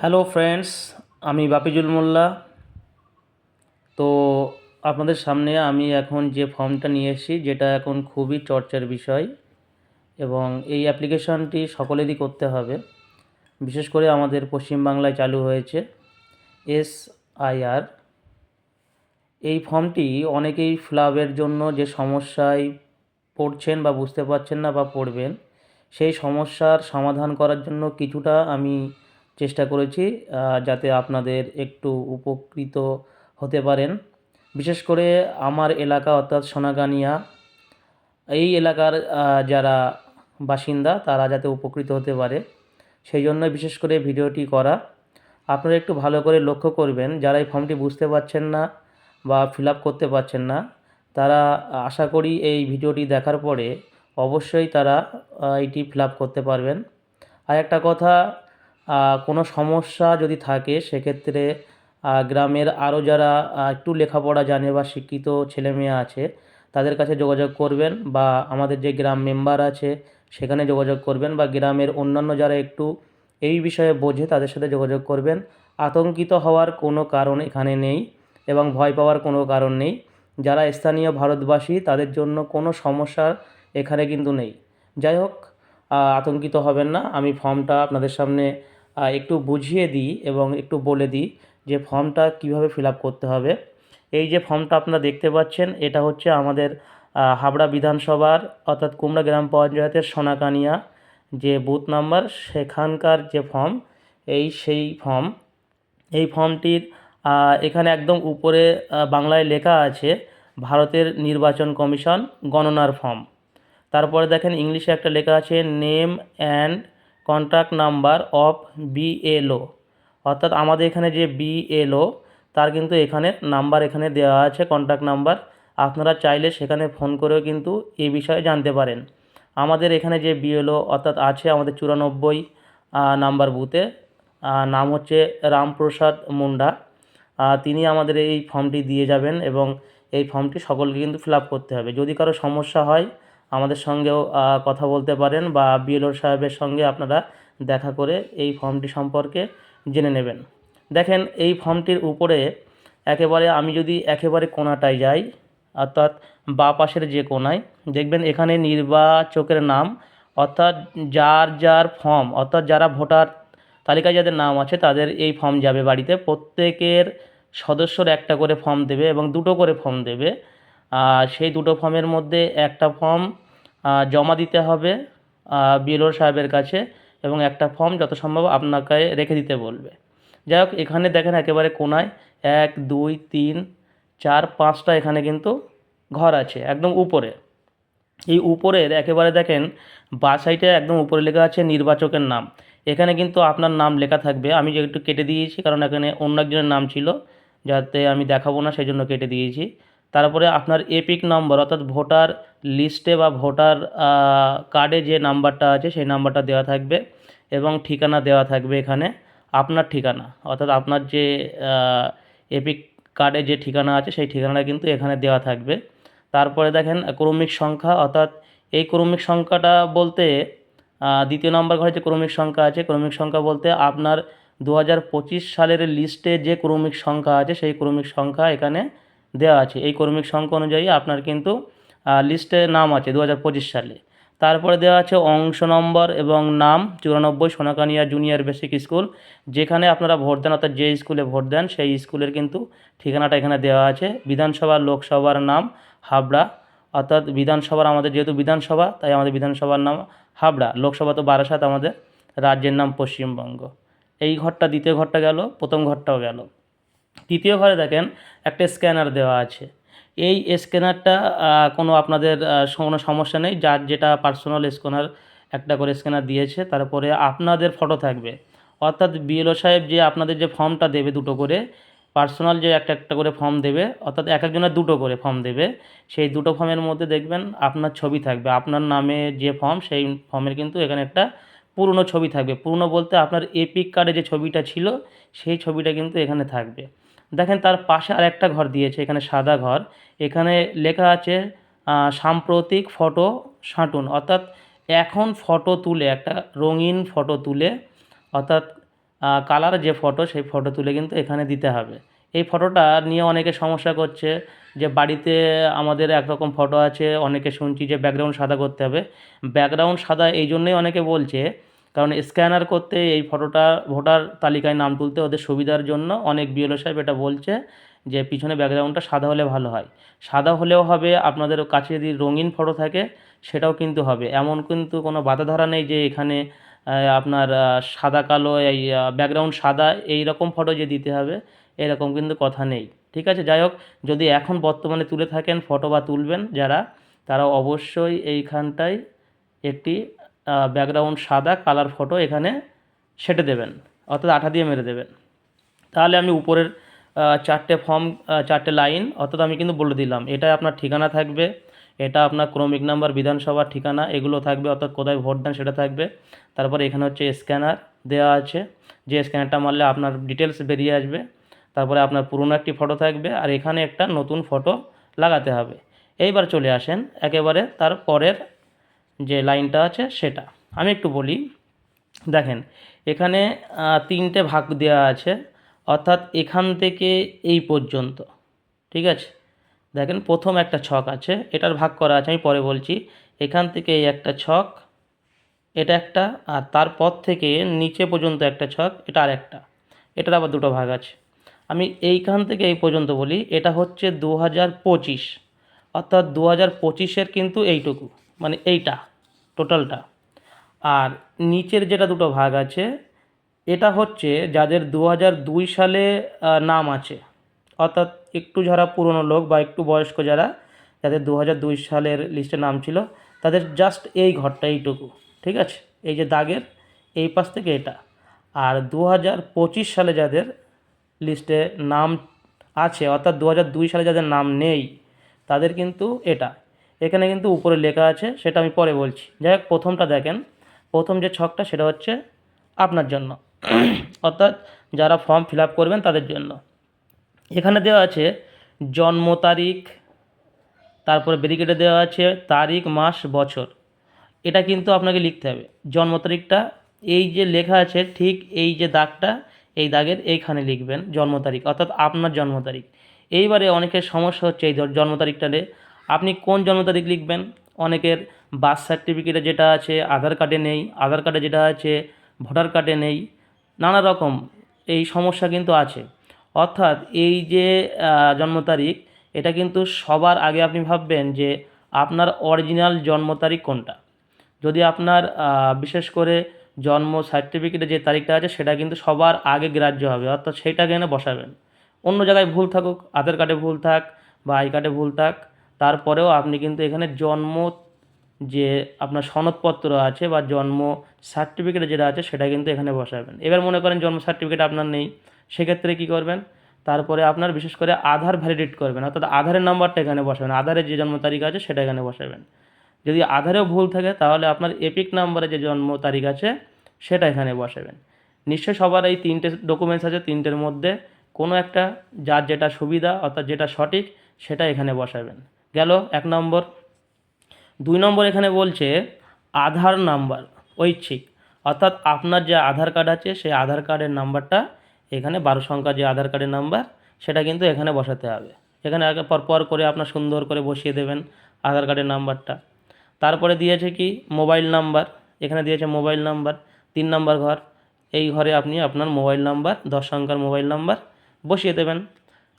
Hello friends, আমি বাপিজুল মোল্লা। তো আপনাদের সামনে আমি এখন যে ফর্মটা নিয়ে এসেছি, যেটা এখন খুবই চর্চার বিষয় এবং এই অ্যাপ্লিকেশনটি সকলেরই করতে হবে। বিশেষ করে আমাদের পশ্চিমবাংলায় চালু হয়েছে এস আইআর এই ফর্মটি অনেকেই ফ্লাবের জন্য যে সমস্যায় পড়ছেন বা বুঝতে পারছেন না বা পড়বেন, সেই সমস্যার সমাধান করার জন্য কিছুটা আমি চেষ্টা করেছি যাতে আপনাদের একটু উপকৃত হতে পারেন। বিশেষ করে আমার এলাকা অর্থাৎ সোনাগানিয়া, এই এলাকার যারা বাসিন্দা, তারা যাতে উপকৃত হতে পারে। সেই জন্য বিশেষ করে ভিডিওটি করা। আপনারা একটু ভালো করে লক্ষ্য করবেন, যারা এই ফর্মটি বুঝতে পারছেন না বা ফিল করতে পারছেন না, তারা আশা করি এই ভিডিওটি দেখার পরে অবশ্যই তারা এটি ফিল করতে পারবেন। আর একটা কথা কোনো সমস্যা যদি থাকে, সেক্ষেত্রে গ্রামের আরও যারা একটু লেখাপড়া জানে বা শিক্ষিত ছেলেমেয়ে আছে, তাদের কাছে যোগাযোগ করবেন বা আমাদের যে গ্রাম মেম্বার আছে, সেখানে যোগাযোগ করবেন বা গ্রামের অন্যান্য যারা একটু এই বিষয়ে বোঝে, তাদের সাথে যোগাযোগ করবেন। আতঙ্কিত হওয়ার কোনো কারণ এখানে নেই এবং ভয় পাওয়ার কোনো কারণ নেই। যারা স্থানীয় ভারতবাসী, তাদের জন্য কোনো সমস্যা এখানে কিন্তু নেই। যাই হোক আতঙ্কিত হবেন না। আমি ফর্মটা আপনাদের সামনে একটু বুঝিয়ে দিই এবং একটু বলে দিই যে ফর্মটা কীভাবে ফিল আপ করতে হবে। এই যে ফর্মটা আপনারা দেখতে পাচ্ছেন, এটা হচ্ছে আমাদের হাবড়া বিধানসভার, অর্থাৎ কুমড়া গ্রাম পঞ্চায়েতের সোনাকানিয়া যে বুথ নাম্বার, সেখানকার যে ফর্ম, এই সেই ফর্ম। এই ফর্মটির এখানে একদম উপরে বাংলায় লেখা আছে, ভারতের নির্বাচন কমিশন গণনার ফর্ম। তারপরে দেখেন, ইংলিশে একটা লেখা আছে, name and contact number of BLO অর্থাৎ আমাদের এখানে যে বিএলও তার কিন্তু এখানে নাম্বার এখানে দেওয়া আছে কন্ট্যাক্ট নাম্বার আপনারা চাইলে সেখানে ফোন করেও কিন্তু এ বিষয়ে জানতে পারেন। আমাদের এখানে যে বিএলও অর্থাৎ আছে আমাদের চুরানব্বই নাম্বার বুথে নাম হচ্ছে রামপ্রসাদ মুন্ডা। তিনি আমাদের এই ফর্মটি দিয়ে যাবেন এবং এই ফর্মটি সকলকে কিন্তু ফিল করতে হবে। যদি কারও সমস্যা হয় আমাদের সঙ্গেও কথা বলতে পারেন বা বিএলও সাহেবের সঙ্গে আপনারা দেখা করে এই ফর্মটি সম্পর্কে জেনে নেবেন। দেখেন, এই ফর্মটির উপরে একেবারে আমি যদি একেবারে কোনাটায় যাই, অর্থাৎ বা পাশের যে কোনায় দেখবেন এখানে নির্বাচকের নাম, অর্থাৎ যার যার ফর্ম, অর্থাৎ যারা ভোটার তালিকায় যাদের নাম আছে তাদের এই ফর্ম যাবে বাড়িতে। প্রত্যেকের সদস্যর একটা করে ফর্ম দেবে এবং দুটো করে ফর্ম দেবে। সেই দুটো ফর্মের মধ্যে একটা ফর্ম জমা দিতে হবে বিএলও সাহেবের কাছে এবং একটা ফর্ম যত সম্ভব আপনাকে রেখে দিতে বলবে। যাই হোক, এখানে দেখেন একেবারে কোনায়, এক, দুই, তিন, চার, পাঁচটা এখানে কিন্তু ঘর আছে, একদম উপরে। এই উপরের একেবারে দেখেন, বা সাইডে একদম উপরে লেখা আছে নির্বাচকের নাম। এখানে কিন্তু আপনার নাম লেখা থাকবে। আমি যে একটু কেটে দিয়েছি, কারণ এখানে অন্য একজনের নাম ছিল, যাতে আমি দেখাবো না সেই জন্য কেটে দিয়েছি। তারপরে আপনার এপিক নম্বর, অর্থাৎ ভোটার লিস্টে বা ভোটার কার্ডে যে নাম্বারটা আছে সেই নাম্বারটা দেওয়া থাকবে এবং ঠিকানা দেওয়া থাকবে এখানে আপনার ঠিকানা। অর্থাৎ আপনার যে এপিক কার্ডে যে ঠিকানা আছে সেই ঠিকানাটা কিন্তু এখানে দেওয়া থাকবে। তারপরে দেখেন ক্রমিক সংখ্যা, অর্থাৎ এই ক্রমিক সংখ্যাটা বলতে দ্বিতীয় নম্বর ঘরে যে ক্রমিক সংখ্যা আছে, ক্রমিক সংখ্যা বলতে আপনার দু হাজার পঁচিশ সালের লিস্টে যে ক্রমিক সংখ্যা আছে সেই ক্রমিক সংখ্যা এখানে দেওয়া আছে। এই কর্মিক সংখ্যা অনুযায়ী আপনার কিন্তু লিস্টে নাম আছে দু হাজার পঁচিশ সালে। তারপরে দেওয়া আছে অংশ নম্বর এবং নাম, চুরানব্বই সোনাকানিয়া জুনিয়র বেসিক স্কুল। যেখানে আপনারা ভোট দেন, অর্থাৎ যে স্কুলে ভোট দেন, সেই স্কুলের কিন্তু ঠিকানাটা এখানে দেওয়া আছে। বিধানসভা লোকসভার নাম হাবড়া, অর্থাৎ বিধানসভার আমাদের যেহেতু বিধানসভা, তাই আমাদের বিধানসভার নাম হাবড়া। লোকসভা তো বারাসাত আমাদের রাজ্যের নাম পশ্চিমবঙ্গ। এই ঘরটা দ্বিতীয় ঘরটা গেল, প্রথম ঘরটাও গেল। তৃতীয় ঘরে দেখেন একটা স্ক্যানার দেওয়া আছে। এই স্ক্যানারটা কোনো আপনাদের কোনো সমস্যা নেই। যার যেটা পার্সোনাল স্ক্যানার একটা করে স্ক্যানার দিয়েছে, তারপরে আপনাদের ফটো থাকবে। অর্থাৎ বিএলও সাহেব যে আপনাদের যে ফর্মটা দেবে দুটো করে পার্সোনাল যে একটা একটা করে ফর্ম দেবে, অর্থাৎ এক একজনের দুটো করে ফর্ম দেবে, সেই দুটো ফর্মের মধ্যে দেখবেন আপনার ছবি থাকবে। আপনার নামে যে ফর্ম সেই ফর্মের কিন্তু এখানে একটা পুরনো ছবি থাকবে। পুরনো বলতে আপনার এপিক কার্ডে যে ছবিটা ছিল, সেই ছবিটা কিন্তু এখানে থাকবে। দেখেন তার পাশে আর একটা ঘর দিয়েছে, এখানে সাদা ঘর। এখানে লেখা আছে সাম্প্রতিক ফটো সাঁটুন। অর্থাৎ এখন ফটো তুলে, একটা রঙিন ফটো তুলে, অর্থাৎ কালার যে ফটো, সেই ফটো তুলে কিন্তু এখানে দিতে হবে। এই ফটোটা নিয়ে অনেকে সমস্যা করছে, যে বাড়িতে আমাদের একরকম ফটো আছে, অনেকে শুনছি যে ব্যাকগ্রাউন্ড সাদা করতে হবে। ব্যাকগ্রাউন্ড সাদা এই জন্যই অনেকে বলছে কারণ স্ক্যানার করতে এই ফটোটা ভোটার তালিকায় নাম তুলতে ওদের সুবিধার জন্য অনেক বিএলও সাহেব এটা বলছে যে পিছনে ব্যাকগ্রাউন্ডটা সাদা হলে ভালো হয়। সাদা হলেও হবে, আপনাদের কাছে যদি রঙিন ফটো থাকে সেটাও কিন্তু হবে। এমন কিন্তু কোনো বাধা নেই যে এখানে আপনার সাদা, কালো, এই ব্যাকগ্রাউন্ড সাদা, এই রকম ফটো যে দিতে হবে, এরকম কিন্তু কথা নেই। ঠিক আছে, যাই হোক, যদি এখন বর্তমানে তুলে থাকেন ফটো বা তুলবেন যারা, তারা অবশ্যই এইখানটায় একটি ব্যাকগ্রাউন্ড সাদা কালার ফটো এখানে সেটে দেবেন, অর্থাৎ আঠা দিয়ে মেরে দেবেন। তাহলে আমি উপরের চারটে ফর্ম চারটে লাইন অর্থাৎ আমি কিন্তু বলে দিলাম এটা আপনার ঠিকানা থাকবে, এটা আপনার ক্রমিক নাম্বার, বিধানসভার ঠিকানা, এগুলো থাকবে, অর্থাৎ কোথায় ভোট দেন সেটা থাকবে। তারপরে এখানে হচ্ছে স্ক্যানার দেওয়া আছে, যে স্ক্যানারটা মারলে আপনার ডিটেলস বেরিয়ে আসবে, তারপরে আপনার পুরনো একটি ফটো থাকবে, আর এখানে একটা নতুন ফটো লাগাতে হবে। এইবার চলে আসেন, একেবারে তার পরের যে লাইনটা আছে সেটা। আমি একটু বলি, দেখেন, এখানে তিনটে ভাগ দেওয়া আছে, অর্থাৎ এখান থেকে এই পর্যন্ত, ঠিক আছে? দেখেন, প্রথম একটা ছক আছে, এটার ভাগ করা আছে, আমি পরে বলছি, এখান থেকে এই একটা ছক, এটা একটা, আর তারপর থেকে নিচে পর্যন্ত একটা ছক, এটা আর একটা, এটার আবার দুটো ভাগ আছে। আমি এইখান থেকে এই পর্যন্ত বলি, এটা হচ্ছে দু হাজার পঁচিশ, অর্থাৎ দু হাজার পঁচিশের কিন্তু এইটুকু। মানে এইটা টোটালটা আর নিচের যেটা দুটো ভাগ আছে, এটা হচ্ছে যাদের দু দুই সালে নাম আছে। অর্থাৎ একটু যারা পুরনো লোক বা একটু বয়স্ক যারা, যাদের দু দুই সালের লিস্টে নাম ছিল, তাদের জাস্ট এই ঘরটা এইটুকু, ঠিক আছে? এই যে দাগের, এই পাশ থেকে এটা। আর দু হাজার পঁচিশ সালে যাদের লিস্টে নাম আছে, অর্থাৎ দু হাজার দুই সালে যাদের নাম নেই, তাদের কিন্তু এটা। এখানে কিন্তু উপরে লেখা আছে, সেটা আমি পরে বলছি। যাই হোক, প্রথমটা দেখেন। প্রথম যে ছকটা, সেটা হচ্ছে আপনার জন্য। অর্থাৎ যারা ফর্ম ফিল আপ করবেন তাদের জন্য। এখানে দেওয়া আছে জন্ম তারিখ, তারপরে ব্যারিকেডে দেওয়া আছে তারিখ, মাস, বছর। এটা কিন্তু আপনাকে লিখতে হবে। জন্ম তারিখটা, এই যে লেখা আছে, ঠিক এই যে দাগটা, এই দাগের এইখানে লিখবেন জন্ম তারিখ, অর্থাৎ আপনার জন্ম তারিখ। এইবারে অনেকের সমস্যা হচ্ছে এই জন্ম তারিখটাতে আপনি কোন জন্ম তারিখ লিখবেন? অনেকের বার্থ সার্টিফিকেটে যেটা আছে, আধার কার্ডে নেই, আধার কার্ডে যেটা আছে, ভোটার কার্ডে নেই, নানা রকম এই সমস্যা কিন্তু আছে। অর্থাৎ এই যে জন্ম তারিখ এটা কিন্তু সবার আগে আপনি ভাববেন যে আপনার অরিজিনাল জন্ম তারিখ কোনটা। যদি আপনার বিশেষ করে জন্ম সার্টিফিকেটে যে তারিখটা আছে, সেটা কিন্তু সবার আগে গ্রাহ্য হবে। অর্থাৎ সেইটাকে এনে বসাবেন। অন্য জায়গায় ভুল থাকুক, আধার কার্ডে ভুল থাক বা আই কার্ডে ভুল থাক তারপরেও আপনি কিন্তু এখানে জন্ম যে আপনার সনদপত্র আছে বা জন্ম সার্টিফিকেট যেটা আছে সেটা কিন্তু এখানে বসাবেন। এবার মনে করেন জন্ম সার্টিফিকেট আপনার নেই, সেক্ষেত্রে কী করবেন? তারপরে আপনার বিশেষ করে আধার ভ্যালিডেট করবেন, অর্থাৎ আধারের নাম্বারটা এখানে বসাবেন, আধারের যে জন্ম তারিখ আছে সেটা এখানে বসাবেন। যদি আধারেও ভুল থাকে তাহলে আপনার এপিক নাম্বারে যে জন্ম তারিখ আছে সেটা এখানে বসাবেন। নিশ্চয়ই সবার এই তিনটে ডকুমেন্টস আছে, তিনটের মধ্যে কোনো একটা যার যেটা সুবিধা অর্থাৎ যেটা সঠিক সেটা এখানে বসাবেন। গেল এক নম্বর। দুই নম্বর এখানে বলছে আধার নাম্বার, ঐচ্ছিক। অর্থাৎ আপনার যে আধার কার্ড আছে, সেই আধার কার্ডের নাম্বারটা এখানে বারো সংখ্যা যে আধার কার্ডের নাম্বার, সেটা কিন্তু এখানে বসাতে হবে। এখানে আগে পর পর করে আপনার সুন্দর করে বসিয়ে দেবেন আধার কার্ডের নাম্বারটা। তারপরে দিয়েছে কি? Mobile number. এখানে দিয়েছে মোবাইল নাম্বার, তিন নাম্বার ঘর। এই ঘরে আপনি আপনার মোবাইল নাম্বার, দশ সংখ্যার মোবাইল নাম্বার বসিয়ে দেবেন।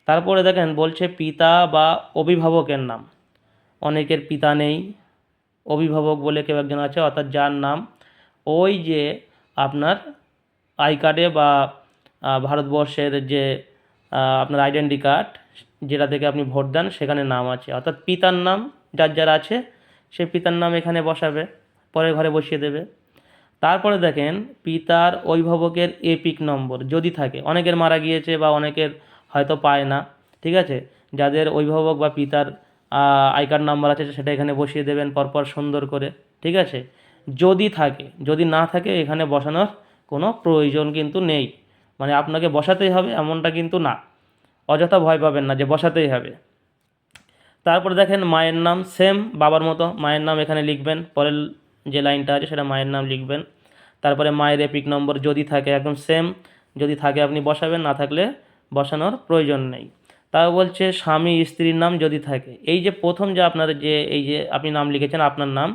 তারপরে দেখেন বলছে পিতা বা অভিভাবকের নাম। অনেকের পিতা নেই, অভিভাবক বলে কেউ একজন আছে, অর্থাৎ যার নাম ওই যে আপনার আই কার্ডে বা ভারতবর্ষের যে আপনার আইডেন্টি কার্ড যেটা থেকে আপনি ভোট দেন সেখানে নাম আছে। অর্থাৎ পিতার নাম যার যার আছে সে পিতার নাম এখানে বসাবে, পরের ঘরে বসিয়ে দেবে। তারপরে দেখেন পিতার অভিভাবকের এপিক নম্বর যদি থাকে, অনেকের মারা গিয়েছে বা অনেকের হয়তো পায় না, ঠিক আছে? যাদের অভিভাবক বা পিতার আই কার্ড নাম্বার আছে, সেটা এখানে বসিয়ে দেবেন পরপর সুন্দর করে, ঠিক আছে? যদি থাকে, যদি না থাকে, এখানে বসানোর কোনো প্রয়োজন কিন্তু নেই। মানে আপনাকে বসাতেই হবে, এমনটা কিন্তু না। অযথা ভয় পাবেন না যে বসাতেই হবে। তারপরে দেখেন মায়ের নাম সেম, বাবার মতো। মায়ের নাম এখানে লিখবেন, পরের যে লাইনটা আছে, সেটা মায়ের নাম লিখবেন। তারপরে মায়ের এপিক নম্বর যদি থাকে, একদম সেম। যদি থাকে, আপনি বসাবেন, না থাকলে বসানোর প্রয়োজন নেই। তাও বলছে, স্বামী স্ত্রীর নাম যদি থাকে। এই যে প্রথম যে আপনার যে, এই যে আপনি নাম লিখেছেন, আপনার নাম,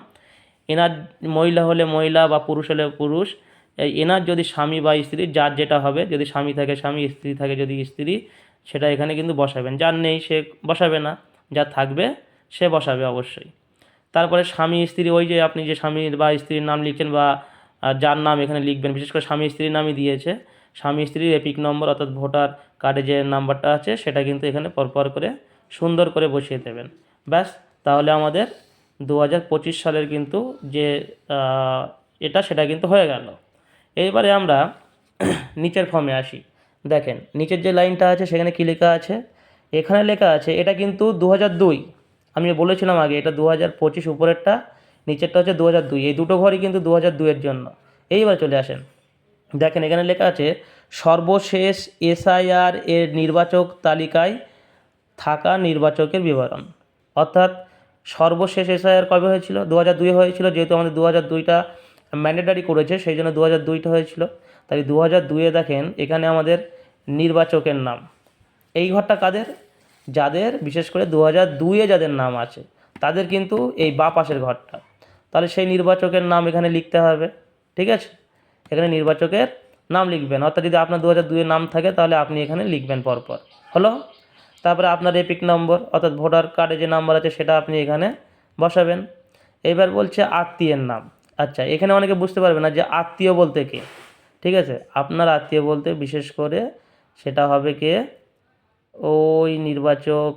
এনার মহিলা হলে মহিলা বা পুরুষ হলে পুরুষ এনার যদি স্বামী বা স্ত্রী, যার যেটা হবে, যদি স্বামী থাকে, স্বামী স্ত্রী থাকে, যদি স্ত্রী, সেটা এখানে কিন্তু বসাবেন। যার নেই, সে বসাবে না। যার থাকবে, সে বসাবে অবশ্যই। তারপরে স্বামী স্ত্রী, ওই যে আপনি যে স্বামী বা স্ত্রীর নাম লিখছেন বা যার নাম এখানে লিখবেন, বিশেষ করে স্বামী স্ত্রীর নামই দিয়েছে স্বামী স্ত্রীর এপিক নম্বর অর্থাৎ ভোটার কার্ডে যে নাম্বারটা আছে, সেটা কিন্তু এখানে পরপর করে সুন্দর করে বসিয়ে দেবেন। ব্যাস, তাহলে আমাদের দু হাজার পঁচিশ সালের কিন্তু যে এটা সেটা কিন্তু হয়ে গেল। এইবারে আমরা নিচের ফর্মে আসি। দেখেন, নিচের যে লাইনটা আছে, সেখানে কী লেখা আছে? এখানে লেখা আছে, এটা কিন্তু দু দুই। আমি বলেছিলাম আগে, এটা দু হাজার পঁচিশ উপরেরটা, নিচেরটা হচ্ছে দু হাজার দুই। এই দুটো ঘরই কিন্তু দু হাজার দুইয়ের জন্য। এইবার চলে আসেন। দেখেন এখানে লেখা আছে, সর্বশেষ এসআইআর এর নির্বাচক তালিকায় থাকা নির্বাচকের বিবরণ। অর্থাৎ সর্বশেষ এসআইআর কবে হয়েছিল? দু হাজার দুই হয়েছিল, যেহেতু আমাদের দু হাজার দুইটা ম্যান্ডেটারি করেছে, সেই জন্য দু হাজার দুইটা হয়েছিল। তাই দু হাজার দুইয়ে দেখেন, এখানে আমাদের নির্বাচকের নাম। এই ঘরটা কাদের? যাদের, বিশেষ করে দু হাজার দুইয়ে যাদের নাম আছে, তাদের কিন্তু এই বা পাশের ঘরটা। তাহলে সেই নির্বাচকের নাম এখানে লিখতে হবে, ঠিক আছে? এখানে নির্বাচকের নাম লিখবেন। অর্থাৎ যদি আপনার দু হাজার দুইয়ের নাম থাকে, তাহলে আপনি এখানে লিখবেন পরপর। হলো? তারপরে আপনার এপিক নম্বর, অর্থাৎ ভোটার কার্ডে যে নাম্বার আছে, সেটা আপনি এখানে বসাবেন। এবার বলছে আত্মীয়ের নাম। আচ্ছা এখানে অনেকে বুঝতে পারবে না যে আত্মীয় বলতে কে। ঠিক আছে? আপনার আত্মীয় বলতে, বিশেষ করে সেটা হবে কে? ওই নির্বাচক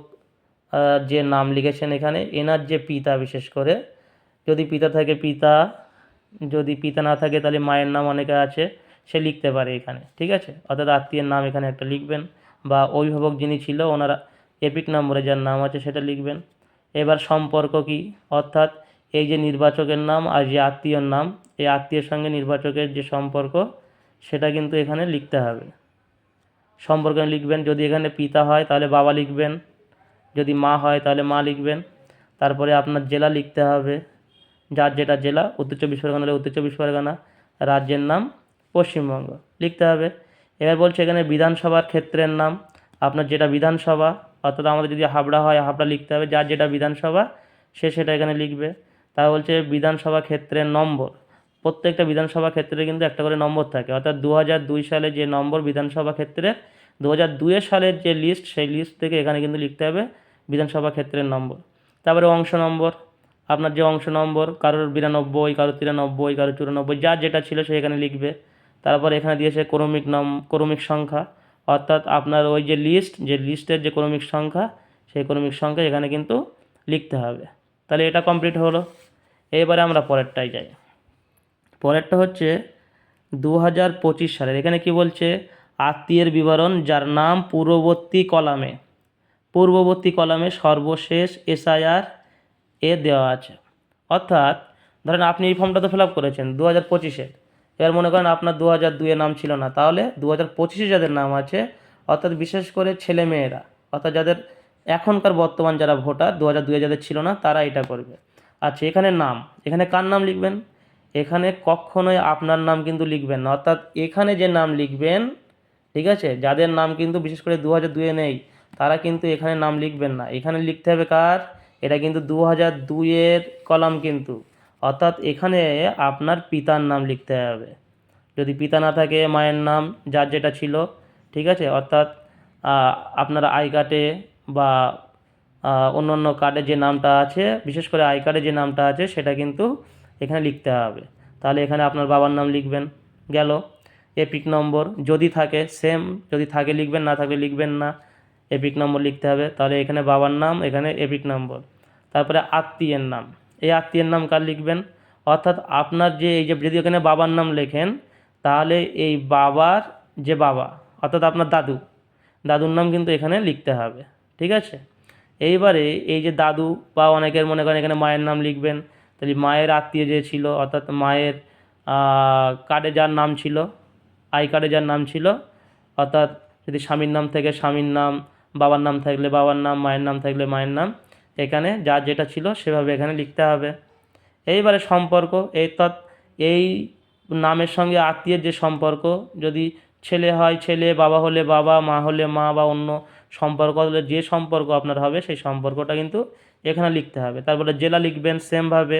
যে নাম লিখেছেন এখানে, এনার যে পিতা, বিশেষ করে। যদি পিতা থাকে পিতা যদি পিতা না থাকে তাহলে মায়ের নাম অনেকে আছে, সে লিখতে পারে এখানে, ঠিক আছে? অর্থাৎ আত্মীয়ের নাম এখানে একটা লিখবেন, বা অভিভাবক যিনি ছিল ওনারা এপিক নম্বরে যার নাম আছে সেটা লিখবেন। এবার সম্পর্ক কি? অর্থাৎ এই যে নির্বাচকের নাম আর যে আত্মীয়র নাম, এই আত্মীয়ের সঙ্গে নির্বাচকের যে সম্পর্ক, সেটা কিন্তু এখানে লিখতে হবে। সম্পর্ক লিখবেন, যদি এখানে পিতা হয় তাহলে বাবা লিখবেন, যদি মা হয় তাহলে মা লিখবেন, তারপরে আপনার জেলা লিখতে হবে। যার যেটা জেলা, উত্তর চব্বিশ পরগনা হলে উত্তর চব্বিশ পরগনা, রাজ্যের নাম পশ্চিমবঙ্গ। লিখতে হবে। এবার বলছে এখানে বিধানসভার ক্ষেত্রের নাম। আপনার যেটা বিধানসভা, অর্থাৎ আমাদের যদি হাবড়া হয়, হাবড়া লিখতে হবে। যার যেটা বিধানসভা, সে সেটা এখানে লিখবে। তা বলছে বিধানসভা ক্ষেত্রের নম্বর। প্রত্যেকটা বিধানসভা ক্ষেত্রে কিন্তু একটা করে নম্বর থাকে। অর্থাৎ দু দুই সালে যে নম্বর বিধানসভা ক্ষেত্রে দু হাজার দুইয়ের সালের যে লিস্ট সেই লিস্ট থেকে এখানে কিন্তু লিখতে হবে বিধানসভা ক্ষেত্রের নম্বর। তারপরে অংশ নম্বর। আপনার যে অংশ নম্বর, কারোর বিরানব্বই, কারোর তিরানব্বই, কারোর চুরানব্বই যার যেটা ছিল সে এখানে লিখবে। তারপর এখানে দিয়েছে ক্রমিক নাম, ক্রমিক সংখ্যা। অর্থাৎ আপনার ওই যে লিস্ট যে লিস্টের যে ক্রমিক সংখ্যা, সেই ক্রমিক সংখ্যা এখানে কিন্তু লিখতে হবে। তাহলে এটা কমপ্লিট হলো। এবারে আমরা পরেরটাই যাই। পরেরটা হচ্ছে দু হাজার পঁচিশ সালের। এখানে কি বলছে? আত্মীয়ের বিবরণ যার নাম পূর্ববর্তী কলামে। পূর্ববর্তী কলামে সর্বশেষ এসআইআর এ দেওয়া আছে। অর্থাৎ, ধরেন আপনি এই ফর্মটা তো ফিল আপ করেছেন দু হাজার পঁচিশের এবার মনে করেন আপনার দু হাজার দুয়ে নাম ছিল না। তাহলে দু হাজার পঁচিশে যাদের নাম আছে, অর্থাৎ বিশেষ করে ছেলে মেয়েরা অর্থাৎ যাদের এখনকার বর্তমান যারা ভোটার দু হাজার দুয়ে যাদের ছিল না, তারা এটা করবে। আচ্ছা এখানে নাম। এখানে কার নাম লিখবেন? এখানে কখনোই আপনার নাম কিন্তু লিখবেন না। অর্থাৎ এখানে যে নাম লিখবেন, ঠিক আছে, যাদের নাম কিন্তু বিশেষ করে দু হাজার দুয়ে নেই, তারা কিন্তু এখানে নাম লিখবেন না। এখানে লিখতে হবে কার? এটা কিন্তু দু হাজার দুইয়ের কলাম কিন্তু। অর্থাৎ এখানে আপনার পিতার নাম লিখতে হবে। যদি পিতা না থাকে, মায়ের নাম, যার যেটা ছিল, ঠিক আছে? অর্থাৎ আপনার আই কার্ডে বা অন্য অন্য কার্ডে যে নামটা আছে, বিশেষ করে আই কার্ডে যে নামটা আছে, সেটা কিন্তু এখানে লিখতে হবে। তাহলে এখানে আপনার বাবার নাম লিখবেন, গেল। এপিক নম্বর যদি থাকে সেম যদি থাকে লিখবেন, না থাকলে লিখবেন না। এপিক নম্বর লিখতে হবে। তাহলে এখানে বাবার নাম, এখানে এপিক নম্বর। তারপরে আত্মীয়ের নাম। এই আত্মীয়ের নাম কার লিখবেন? অর্থাৎ আপনার যে, এই যে যদি এখানে বাবার নাম লেখেন, তাহলে এই বাবার যে বাবা, অর্থাৎ আপনার দাদু, দাদুর নাম কিন্তু এখানে লিখতে হবে। ঠিক আছে? এইবারে এই যে দাদু বা অনেকের মনে করেন এখানে মায়ের নাম লিখবেন, তাহলে মায়ের আত্মীয় যে ছিল, অর্থাৎ মায়ের কার্ডে যার নাম ছিল, আই কার্ডে যার নাম ছিল, অর্থাৎ যদি স্বামীর নাম থেকে, স্বামীর নাম বাবার নাম থাকলে বাবার নাম, মায়ের নাম থাকলে মায়ের নাম। এখানে যা যেটা ছিল সেভাবে এখানে লিখতে হবে। এইবারে সম্পর্ক, এই তৎ, এই নামের সঙ্গে আত্মীয়ের যে সম্পর্ক, যদি ছেলে হয় ছেলে, বাবা হলে বাবা, মা হলে মা বা অন্য সম্পর্ক হলে যে সম্পর্ক আপনার হবে সেই সম্পর্কটা কিন্তু এখানে লিখতে হবে। তারপরে জেলা লিখবেন সেমভাবে,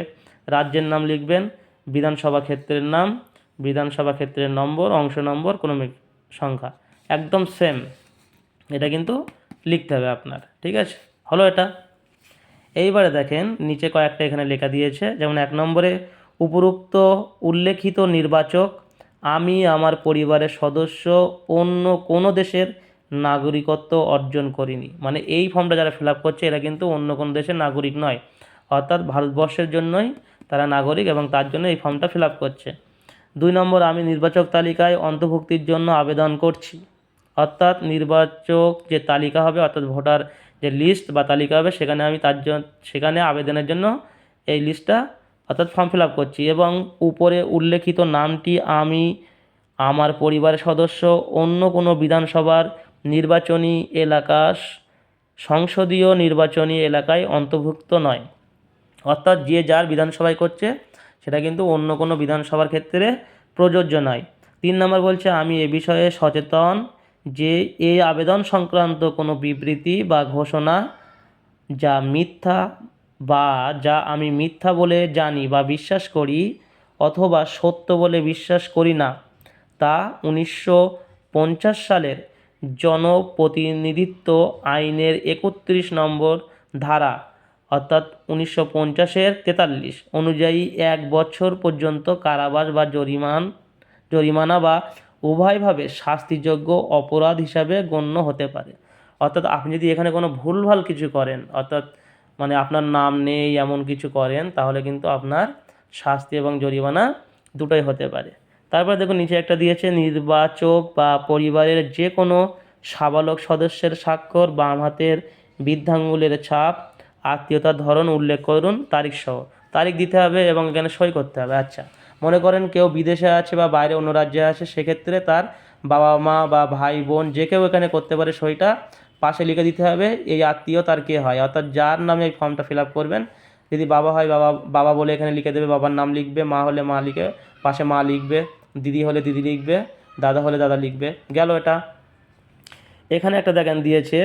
রাজ্যের নাম লিখবেন, বিধানসভা ক্ষেত্রের নাম, বিধানসভা ক্ষেত্রের নম্বর, অংশ নম্বর, কোনো সংখ্যা, একদম সেম এটা কিন্তু লিখতে হবে আপনার, ঠিক আছে? হলো এটা। এইবারে দেখেন, নিচে কয়েকটা এখানে লেখা দিয়েছে, যেমন এক নম্বরে, উপরোক্ত উল্লেখিত নির্বাচক, আমি আমার পরিবারের সদস্য, অন্য কোনো দেশের নাগরিকত্ব অর্জন করিনি। মানে এই ফর্মটা যারা ফিল আপ করছে, এরা কিন্তু অন্য কোনো দেশের নাগরিক নয়। অর্থাৎ ভারতবর্ষের জন্যই তারা নাগরিক এবং তার জন্য এই ফর্মটা ফিল আপ করছে। দুই নম্বর, আমি নির্বাচক তালিকায় অন্তর্ভুক্তির জন্য আবেদন করছি। অর্থাৎ নির্বাচক যে তালিকা হবে, অর্থাৎ ভোটার যে লিস্ট বা তালিকা হবে, সেখানে আমি তার জন্য সেখানে আবেদনের জন্য এই লিস্টটা অর্থাৎ ফর্ম ফিল আপ করছি এবং উপরে উল্লেখিত নামটি আমি আমার পরিবারের সদস্য, অন্য কোনো বিধানসভার নির্বাচনী এলাকা সংসদীয় নির্বাচনী এলাকায় অন্তর্ভুক্ত নয়। অর্থাৎ যে যার বিধানসভায় করছে, সেটা কিন্তু অন্য কোনো বিধানসভার ক্ষেত্রে প্রযোজ্য নয়। তিন নম্বর বলছে, আমি এ বিষয়ে সচেতন যে এই আবেদন সংক্রান্ত কোনো বিবৃতি বা ঘোষণা যা মিথ্যা বা যা আমি মিথ্যা বলে জানি বা বিশ্বাস করি অথবা সত্য বলে বিশ্বাস করি না, তা উনিশশো পঞ্চাশ সালের জনপ্রতিনিধিত্ব আইনের একত্রিশ নম্বর ধারা, অর্থাৎ উনিশশো পঞ্চাশের তেতাল্লিশ অনুযায়ী এক বছর পর্যন্ত কারাবাস বা জরিমান, জরিমানা বা উভয়ভাবে শাস্তিযোগ্য অপরাধ হিসাবে গণ্য হতে পারে। অর্থাৎ আপনি যদি এখানে কোনো ভুলভাল কিছু করেন, অর্থাৎ মানে আপনার নাম নেই, এমন কিছু করেন, তাহলে কিন্তু আপনার শাস্তি এবং জরিমানা দুটোই হতে পারে। তারপর দেখুন, নিচে একটা দিয়েছে, নির্বাচক বা পরিবারের যে কোনো সাবালক সদস্যের স্বাক্ষর, বাম হাতের বৃদ্ধাঙ্গুলের ছাপ, আত্মীয়তার ধরন উল্লেখ করুন তারিখ সহ তারিখ দিতে হবে এবং এখানে সই করতে হবে আচ্ছা। মনে করেন কেউ বিদেশে আছে বা বাইরে অন্য রাজ্যে আছে, সেক্ষেত্রে তার বাবা মা বা ভাই বোন যে কেউ এখানে করতে পারে সইটা পাশে লিখে দিতে হবে, এই আত্মীয় তার কে হয়। অর্থাৎ যার নামে এই ফর্মটা ফিল আপ করবেন। যদি বাবা হয়, বাবা বাবা বলে এখানে লিখে দেবে, বাবার নাম লিখবে, মা হলে মা লিখে, পাশে মা লিখবে, দিদি হলে দিদি লিখবে, দাদা হলে দাদা লিখবে। গেল এটা। এখানে একটা দেখেন দিয়েছে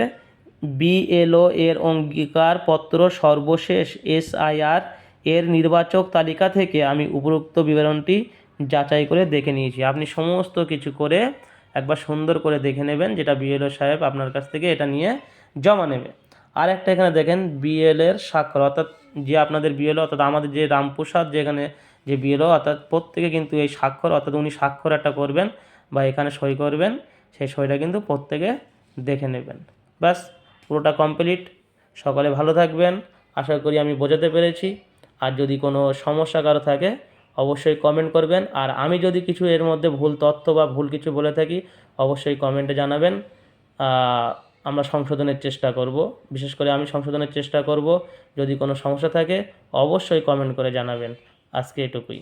বিএলও এর অঙ্গীকার পত্র সর্বশেষ এসআইআর এর নির্বাচক তালিকা থেকে আমি উপরোক্ত বিবরণটি যাচাই করে দেখে নিয়েছি। আপনি সমস্ত কিছু করে একবার সুন্দর করে দেখে নেবেন যেটা বিএলও সাহেব আপনার কাছ থেকে এটা নিয়ে জমা নেবে। আর একটা এখানে দেখেন বিএলের স্বাক্ষর, অর্থাৎ যে আপনাদের বিএলও, অর্থাৎ আমাদের যে রামপ্রসাদ যেখানে যে বিএলও, অর্থাৎ প্রত্যেকে কিন্তু এই স্বাক্ষর, অর্থাৎ উনি স্বাক্ষর একটা করবেন বা এখানে সই করবেন, সেই সইটা কিন্তু প্রত্যেকে দেখে নেবেন। ব্যাস, পুরোটা কমপ্লিট সকলে ভালো থাকবেন। আশা করি আমি বোঝাতে পেরেছি। আর যদি কোনো সমস্যা কারও থাকে, অবশ্যই কমেন্ট করবেন। আর আমি যদি কিছু এর মধ্যে ভুল তথ্য বা ভুল কিছু বলে থাকি, অবশ্যই কমেন্টে জানাবেন। আমরা সংশোধনের চেষ্টা করব। বিশেষ করে আমি সংশোধনের চেষ্টা করব। যদি কোনো সমস্যা থাকে, অবশ্যই কমেন্ট করে জানাবেন। আজকে এটুকুই।